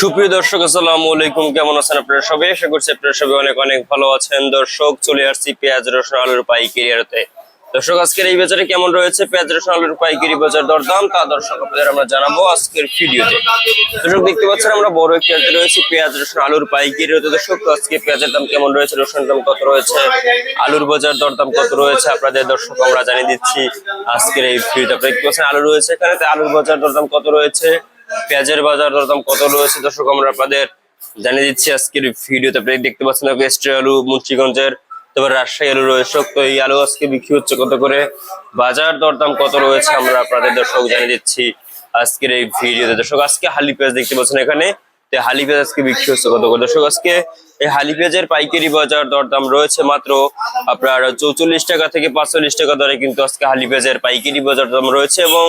সুপ্রিয় দর্শক, আসসালামু আলাইকুম। কেমন আছেন আপনারা সবাই? আশা করছি আপনারা সবাই অনেক অনেক ভালো আছেন। দর্শক, চলে আসছি পেঁয়াজ, রসুন, আলুর পাইকারি আড়তে দর্শক, আজকের এই বাজারে কেমন রয়েছে? পেঁয়াজ, রসুন, আলুর পাইকারি বাজার দরদাম, তা দর্শক আপনাদের আমরা জানাব আজকের ভিডিওতে। দর্শক, দেখতে পাচ্ছেন আমরা বড় একটি আড়তে রয়েছে, পেঁয়াজ, রসুন, আলুর পাইকারি আড়তে দর্শক আজকে পেঁয়াজের দাম কেমন রয়েছে? রসুনের দাম কত রয়েছে? আলুর বাজার দরদাম কত রয়েছে? আপনাদের দর্শক, আমরা জানিয়ে দিচ্ছি আজকের এই ভিডিওতে। দেখতে পাচ্ছেন আলু রয়েছে এখানে আলুর বাজার দরদাম কত রয়েছে? পেঁয়াজের বাজার দরদাম কত রয়েছে? দর্শক, আমরা আপনাদের জানিয়ে দিচ্ছি আজকের ভিডিওতে। আপনি দেখতে পাচ্ছেন কেস্ট্রি আলু মুন্সিগঞ্জের, তারপর রাজশাহী আলু রয়েছে। তো এই আলু আজকে বিক্রি হচ্ছে কত করে? বাজার দরদাম কত রয়েছে? আমরা আপনাদের দর্শক জানিয়ে দিচ্ছি আজকের এই ভিডিওতে। দর্শক, আজকে হালি পেঁয়াজ দেখতে পাচ্ছেন এখানে। হালি পেঁয়াজ আজকে বিক্রি হচ্ছে কত করে? দর্শক, আজকে এই হালি পেঁয়াজের পাইকারি বাজার দরদাম রয়েছে মাত্র আপনার চৌচল্লিশ টাকা থেকে পাঁচচল্লিশ টাকা দরে কিন্তু আজকে হালি পেঁয়াজের পাইকারি বাজার দাম রয়েছে এবং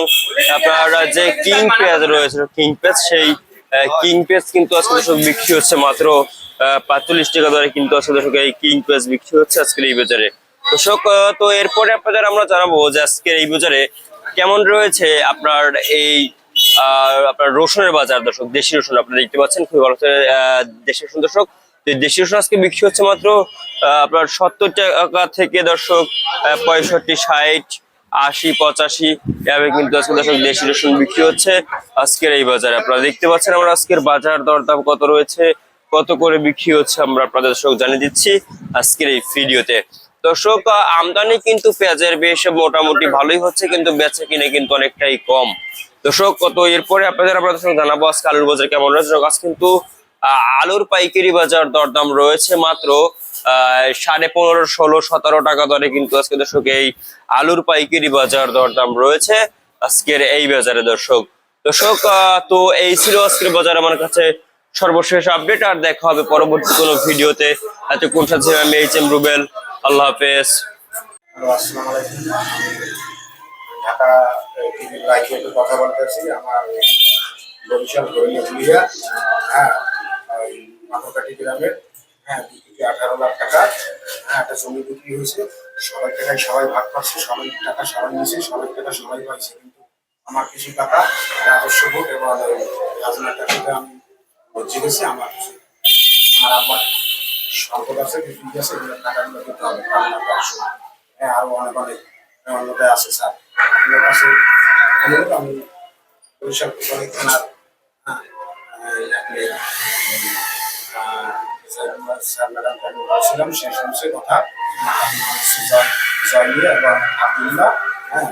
আপনার যে কিং পেঁয়াজ রয়েছে কিং পেঁয়াজ সেই কিং পেঁয়াজ কিন্তু আজকে দর্শক বিক্রি হচ্ছে মাত্র পাঁচচল্লিশ টাকা দরে কিন্তু আজকে দর্শক এই কিং পেঁয়াজ বিক্রি হচ্ছে আজকের এই বাজারে। দর্শক তো এরপরে আপনাদের আমরা জানাব যে আজকের এই বাজারে কেমন রয়েছে আপনার এই আহ, আপনার রসুনের বাজার দর্শক দেশি রসুন আপনারা দেখতে পাচ্ছেন খুবই ভালো দেশি রসুন দর্শক। তো এই দেশি আজকে বিক্রি হচ্ছে মাত্র আপনার সত্তর টাকা থেকে দর্শক পঁয়ষট্টি, ষাট, আশি, পঁচাশি, এভাবে কিন্তু আজকে দর্শক দেশি রসুন বিক্রি হচ্ছে। আজকের এই বাজারে আপনারা দেখতে পাচ্ছেন আমরা আজকের বাজার দরদাম কত রয়েছে, কত করে বিক্রি হচ্ছে আমরা আপনাদের দর্শক জানিয়ে দিচ্ছি আজকের এই ভিডিওতে। দর্শক, আমদানি কিন্তু পেঁয়াজের বেশ মোটামুটি ভালোই হচ্ছে, কিন্তু বেচে কিনে কিন্তু অনেকটাই কম। দর্শক, তো এরপরে আপনাদের আমরা দর্শক জানাব আজকে আলুর বাজার কেমন রয়েছে। আজ কিন্তু আলুর পাইকারি বাজার দরদাম রয়েছে মাত্র সাড়ে পনেরো, ষোলো, সতেরো টাকা দরে, কিন্তু আজকে দর্শক, এই আলুর পাইকারি বাজার দরদাম রয়েছে আজকের এই বাজারে, দর্শক। দর্শক তো এই ছিল আজকের বাজার, আমার কাছে সর্বশেষ আপডেট, আর দেখা হবে পরবর্তী কোনো ভিডিওতে। এতক্ষণ সাথে আমি এইচ এম রুবেল, আল্লাহ হাফেজ। ঢাকা কথা বলতেছি আমার বরিশাল হ্যাঁ মাথাকাটি গ্রামের হ্যাঁ দু থেকে আঠারো লাখ টাকা হ্যাঁ একটা জমি বিক্রি হয়েছে। সবাই টাকায় সবাই ভাগ পাচ্ছে সবাই টাকা সবাই নিয়েছে সবাই টাকা সবাই পাইছে কিন্তু আমার কিছু টাকা রাজস্ব ভোট এবং খাজনার টাকাটা আমি বঞ্চিত গেছি আমার কিছু আমার আব্বার সম্পদ আছে ই আছে এগুলো টাকাগুলো দিতে হবে হ্যাঁ আরও অনেক অনেক অন্যতে আছে স্যার। আপনার কাছে আমি বরিশাল থানার হ্যাঁ, বলছিলাম সেই সমস্ত কথা আমি জয়- জয়মিয়া এবং আবদুল্লাহ হ্যাঁ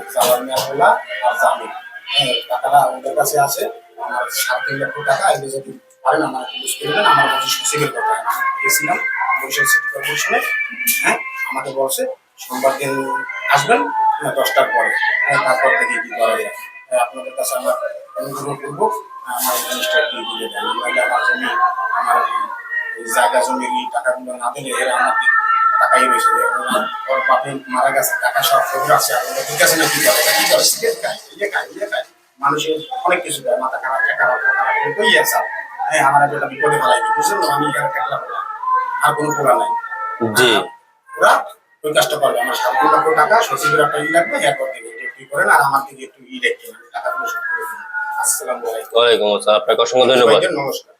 আর জামিন হ্যাঁ টাকাটা ওদের কাছে আছে আমার সাড়ে তিন লক্ষ টাকা এগুলো যদি পারেন আমার সচিবের কথা হ্যাঁ আমাকে বলছে সোমবার দিন। আসবেন দশটার পরে হ্যাঁ তারপর থেকে কি করা যায় আপনাদের কাছে আমরা অনুগ্রহ করব আমার জিনিসটা দিয়ে দেন আমার জমি আমার জায়গা জমির এই টাকাগুলো না দিলে এরা আমাদের টাকাই রয়েছে ওর বাপে মারা গেছে টাকা সব ফেরত আছে। ঠিক আছে না কি করে কি করে সিগারেট খায় ইয়ে খায় ইয়ে খায় মানুষের অনেক কিছু দেয় মাথা খারাপ টাকা খারাপ আছে? হ্যাঁ আমার একটা বিপদে ফেলাইনি বুঝলেন তো? আমি এখানে পেলাম আর কোনো পোড়া নাই। জি। ওরা ওই কাজটা করবে। আমার সাত লক্ষ টাকা সচিবের একটা ই লাগবে থেকে একটু একটু করেন আর আমার একটু ই রেখে টাকাগুলো শোধ করে আসসালামু আলাইকুম। ওয়ালাইকুম আসসালাম। আপনাকে অসংখ্য ধন্যবাদ। নমস্কার।